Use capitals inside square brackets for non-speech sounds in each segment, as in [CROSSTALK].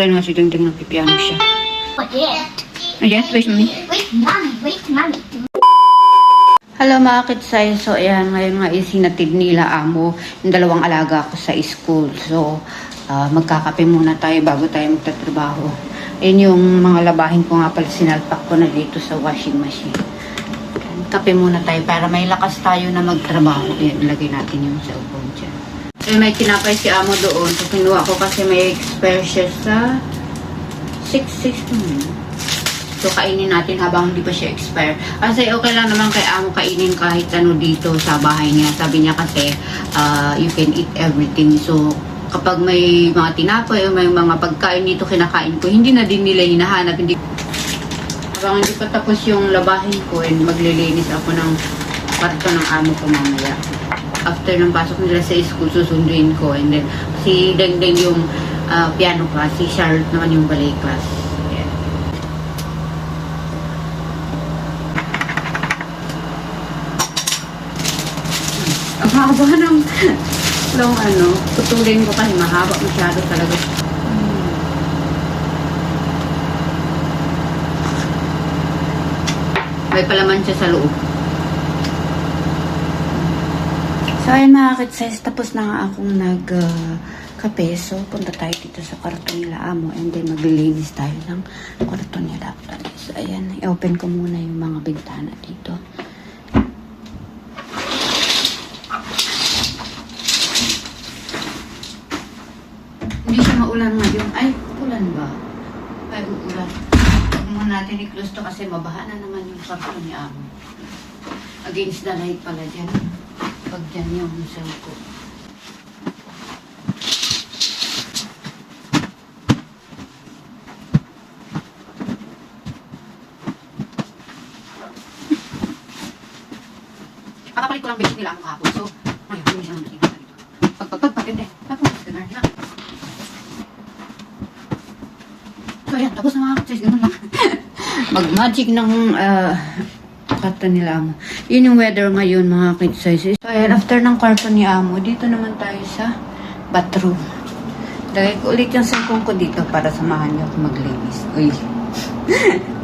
Dahil nga si Dingding nagpipiano siya. Wait. Ayan, wait me. Wait, mommy. Wait, mommy. Hello mga kitsay. So, ayan, ngayon nga isinatid nila amo yung dalawang alaga ko sa school. So, ah, magkakape muna tayo bago tayo magtatrabaho. Ayan yung mga labahin ko nga pala sinalpak ko na dito sa washing machine. Kape muna tayo para may lakas tayo na magtrabaho. Ayan, ilagay natin yung cellphone dyan. Eh, may tinapay si amo doon. So, kinuha ko kasi may expire siya sa 6.16. So, kainin natin habang hindi pa siya expire. Kasi okay lang naman kay amo kainin kahit ano dito sa bahay niya. Sabi niya kasi, ah, you can eat everything. So, kapag may mga tinapay o may mga pagkain dito kinakain ko, hindi na din nila hinahanap. Hindi habang hindi pa tapos yung labahin ko and maglilinis ako ng kwarto ng amo ko mamaya. After ng pasok nila sa school, susunduin ko. And then, si Dengdeng yung ah, piano class, si Charlotte naman yung ballet class. Ayan. Ang haba ng long ano, putulin ko kasi mahaba masyado talaga. May palaman siya sa loob. So, ayun mga kids, tapos na nga akong nag uh. So, punta tayo dito sa kwarto nila amo and then maglilinis tayo ng kwarto nila. So, ayan, i-open ko muna yung mga bintana dito. Hindi siya maulan ngayon. Ay, ulan ba? Ay, uulan. Huwag muna natin i-close to kasi mabaha na naman yung kwarto ni amo. Against the light pala dyan. Pag dyan yung cell ko. Kakapalit ko lang basic nila ako kahapon. So, hindi siya naman nakikita dito. Pag, pag, pag, patindi. Tapos, ganun na. So, ayan, tapos na mga kapatid. Ganun lang. [LAUGHS] Mag-magic ng uh, kwarto nila amo. Yun yung weather ngayon, mga kitsay. So, ayan, after ng kwarto ni amo, dito naman tayo sa bathroom. Lagay ko ulit yung cellphone ko dito para samahan niyo ako maglinis. Uy. [LAUGHS]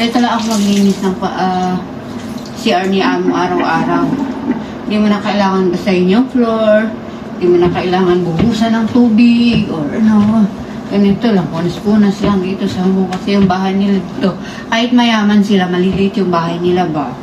Ito lang ako maglinis ng pa, ah, CR ni Amo araw-araw. Hindi mo na kailangan basahin yung floor. Hindi mo na kailangan buhusan ng tubig or ano. Ganito lang, punas-punas lang dito sa mo kasi yung bahay nila. Dito. Kahit mayaman sila, maliliit yung bahay nila ba?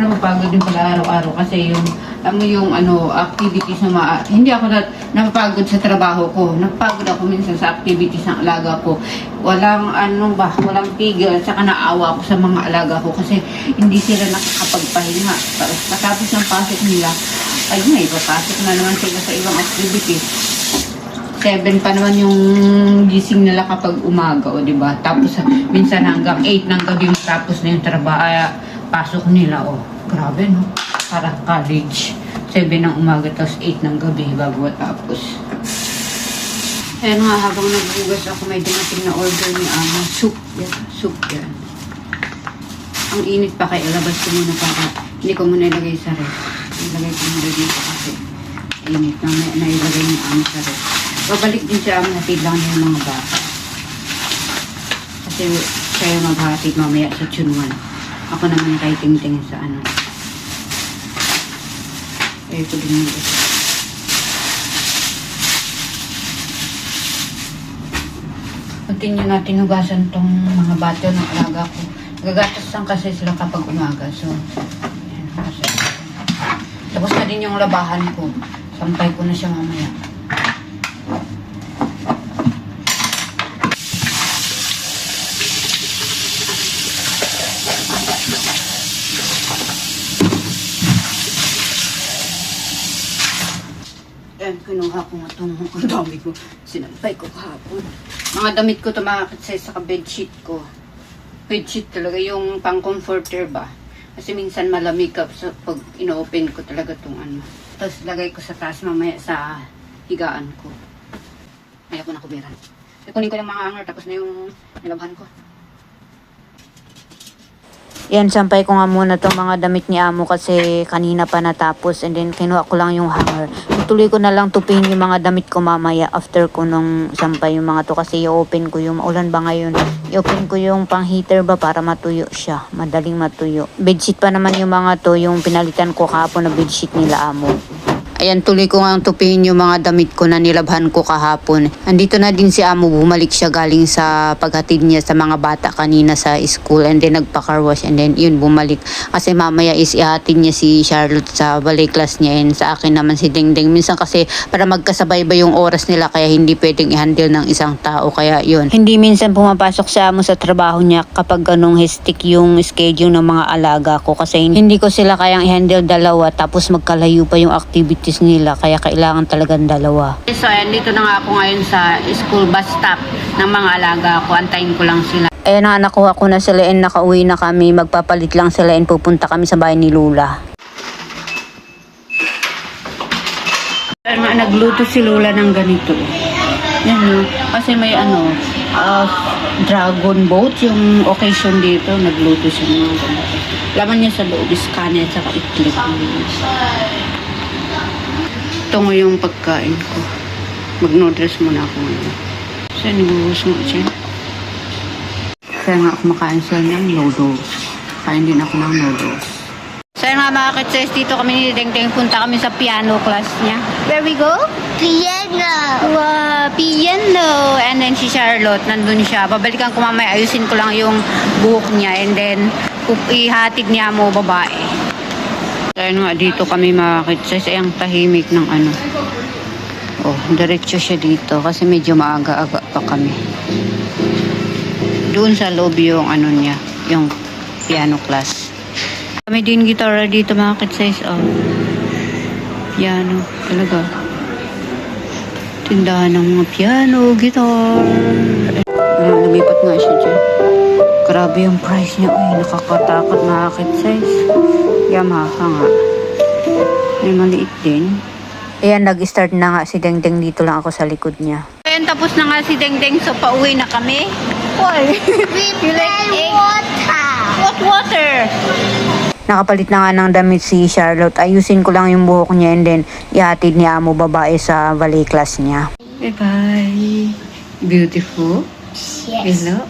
Ano mapagod din pala araw-araw kasi yung alam mo yung ano activities na ma hindi ako na, napapagod sa trabaho ko. Napapagod ako minsan sa activities ng alaga ko. Walang ano ba walang tigil saka naawa ako sa mga alaga ko kasi hindi sila nakakapagpahinga. Tapos matapos ng pasok nila ay may papasok na naman sila sa ibang activities Seven pa naman yung gising nila kapag umaga, o di ba? Tapos minsan hanggang 8 ng gabi matapos na yung trabaho, ay, pasok nila, o. Grabe, no? Parang college. 7 ng umaga, tapos 8 ng gabi bago matapos. Ayan nga, habang nagbugas ako, may dumating na order ni Ama. Soup yan. Soup yan. Ang init pa kaya labas ko muna para hindi ko muna ilagay sa ref. Ilagay ko muna dito kasi init na may nailagay ni Ama sa ref. Babalik din siya ang hatid lang yung mga bata. Kasi siya yung maghatid mamaya sa Chunwan. Ako naman kay Tingting sa ano. Ko din yung Continue natin hugasan tong mga bato ng alaga ko. Gagatas lang kasi sila kapag umaga. So, ko. Tapos na din yung labahan ko. Sampay ko na siya mamaya. Ayan, kinuha ko nga itong ang dami ko. Sinampay ko kahapon. Mga damit ko katsay sa bedsheet ko. Bedsheet talaga yung pang comforter ba. Kasi minsan malamig ka sa pag ino-open ko talaga itong ano. Tapos lagay ko sa taas mamaya sa higaan ko. Ayaw ko na kubiran. Kunin ko yung mga hanger tapos na yung nilabahan ko. Yan, sampay ko nga muna tong mga damit ni amo kasi kanina pa natapos and then kinuha ko lang yung hanger. Tuloy ko na lang tupihin yung mga damit ko mamaya after ko nung sampay yung mga to kasi i-open ko yung maulan ba ngayon. I-open ko yung pang heater ba para matuyo siya. Madaling matuyo. Bedsheet pa naman yung mga to yung pinalitan ko kahapon na bedsheet nila amo. Ayan, tuloy ko nga tupihin yung mga damit ko na nilabhan ko kahapon. Andito na din si Amo, bumalik siya galing sa paghatid niya sa mga bata kanina sa school and then nagpa-car wash and then yun, bumalik. Kasi mamaya is ihatid niya si Charlotte sa balay class niya and sa akin naman si Dingding. Minsan kasi para magkasabay ba yung oras nila kaya hindi pwedeng i-handle ng isang tao kaya yun. Hindi minsan pumapasok si Amo sa trabaho niya kapag ganong hestik yung schedule ng mga alaga ko kasi hindi ko sila kayang i-handle dalawa tapos magkalayo pa yung activities nila kaya kailangan talagang dalawa. So, ayan, dito na nga ako ngayon sa school bus stop ng mga alaga ko. Antayin ko lang sila. Eh na nakuha ko na sila and nakauwi na kami. Magpapalit lang sila and pupunta kami sa bahay ni Lula. Kaya nga, nagluto si Lola ng ganito. Yan no? Kasi may ano, ah, dragon boat, yung occasion dito, nagluto siya ng ganito. Laman niya sa loob is kanin at saka itlog. Ito nga yung pagkain ko. Mag-noodles muna ako ngayon. Saan nagbuhus mo siya? Kaya nga kumakain sila ng noodles. Kain din ako ng noodles. So yun nga mga kitses, dito kami ni Dengdeng. Punta kami sa piano class niya. Where we go? Piano. Wow, piano. And then si Charlotte, nandun siya. Babalikan ko mamaya, ayusin ko lang yung buhok niya. And then, ihatid niya mo babae. Yun nga, dito kami mga kitses. Ay, ang tahimik ng ano. Oh, diretso siya dito kasi medyo maaga-aga pa kami. Doon sa loob yung ano niya, yung piano class. Kami din gitara dito mga kitsize. Oh. Piano, talaga. Tindahan ng mga piano, guitar. Ah, lumipat nga siya dyan. Grabe yung price niya. Uy, nakakatakot mga kitsize. Yamaha nga. May maliit din. Ayan, nag-start na nga si Dengdeng dito lang ako sa likod niya. Ayan, tapos na nga si Dengdeng. So, pauwi na kami. Why? We [LAUGHS] You like play egg? water. What water? Nakapalit na nga ng damit si Charlotte. Ayusin ko lang yung buhok niya and then ihatid ni Amo babae sa ballet class niya. Bye-bye. Beautiful. Yes. Hello.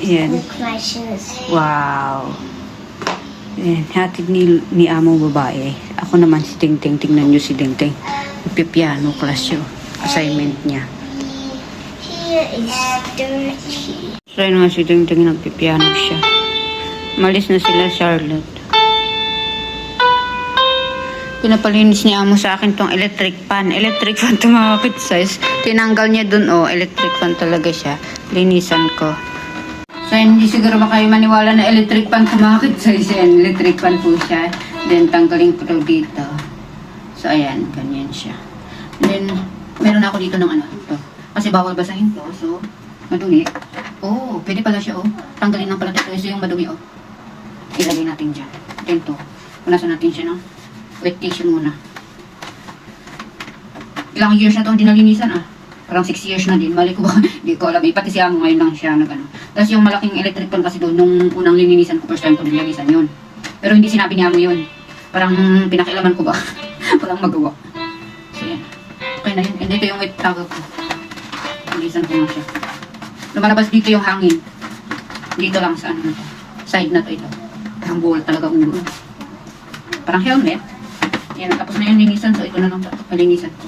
Ayan. Look my shoes. Wow. Ayan, hatid ni, ni amo babae. Ako naman si Ting Ting. Tingnan nyo si Ting Ting. Pipiano class yun. Assignment niya. Here is dirty. So, yun nga si Ting Ting. Nagpipiano siya. Malis na sila Charlotte. Pinapalinis ni amo sa akin tong electric fan. Electric fan kid size. Tinanggal niya dun oh. Electric fan talaga siya. Linisan ko. So, hindi siguro ba kayo maniwala na electric fan kid size. Yan, electric fan po siya. Then, tanggalin ko dito. So, ayan. Ganyan siya. Then, meron ako dito ng ano. Ito. Kasi bawal basahin to. So, madumi. Oh, pwede pala siya oh. Tanggalin lang pala dito. Ito yung madumi oh. Ilagay natin dyan. Then to. Punasan natin siya ng wet tissue muna. Ilang years na to hindi nalinisan ah. Parang 6 years na din. Mali ko ba? [LAUGHS] Hindi ko alam. Eh, si Amo ngayon lang siya nag ano. Tapos yung malaking electric pan kasi doon, nung unang lininisan ko, first time ko nilinisan yun. Pero hindi sinabi ni Amo yun. Parang pinakialaman ko ba? [LAUGHS] Walang magawa. So yan. Okay na yun. And dito yung wet towel ko. Linisan ko na siya. Lumalabas dito yung hangin. Dito lang sa ano. Side na to ito. Ang buhol talaga ulo. Parang helmet. Yan, tapos na yung linisan. So, ito na lang ito. Palinisan ko.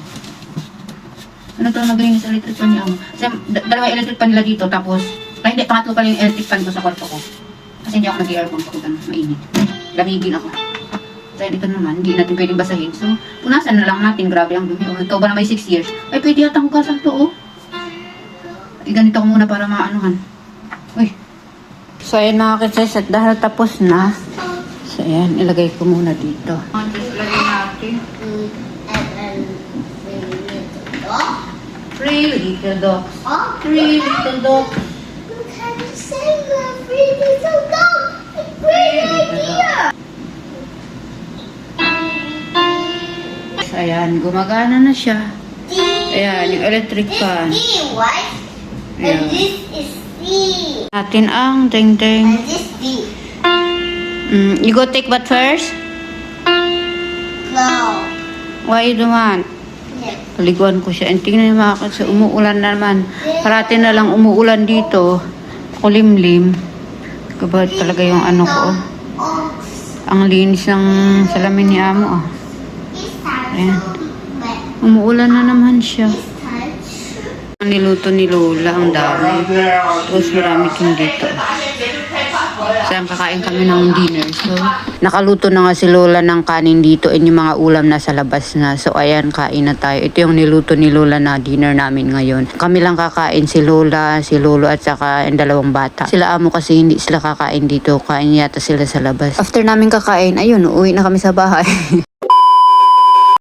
Ano to, naglinis electric pan niya ako. Kasi, da- dalawa electric pan nila dito. Tapos, ay hindi, pangatlo pala yung electric pan ko sa kwarto ko. Kasi hindi ako nag-aircon ko. Ganun, mainit. Lamigin ako. So, dito naman, hindi natin pwedeng basahin. So, punasan na lang natin. Grabe ang dumi. Oh, ikaw ba na may 6 years? Ay, pwede yata hugasan to, oh. Ay, ganito ko muna para maanuhan. Uy. So, ayan mga kids, at dahil tapos na, so, ayan, ilagay ko muna dito. Ilagay natin. And then need to go. Three little dogs. Oh, Three little dogs. look at the sailor. Three little dog. Great idea. Ayan, gumagana na siya. D. Ayan, yung electric fan. D, right? Ayan. And this is C. Natin ang ding-ding. And this D. Mm, you go take what first? Go. Why you don't want? Paliguan ko siya. And tingnan niyo mga kasi umuulan na naman. Parati na lang umuulan dito. Kulimlim. Kabad talaga yung ano ko. oh. Ang linis ng salamin ni Amo. Oh. Time. Ayan. Umuulan na naman siya. Ang niluto ni Lola, ang dami. Tapos marami din dito. Saan kakain kami ng dinner. So, nakaluto na nga si Lola ng kanin dito and yung mga ulam na sa labas na. So, ayan, kain na tayo. Ito yung niluto ni Lola na dinner namin ngayon. Kami lang kakain si Lola, si Lolo at saka yung dalawang bata. Sila amo kasi hindi sila kakain dito. Kain yata sila sa labas. After namin kakain, ayun, uwi na kami sa bahay. [LAUGHS]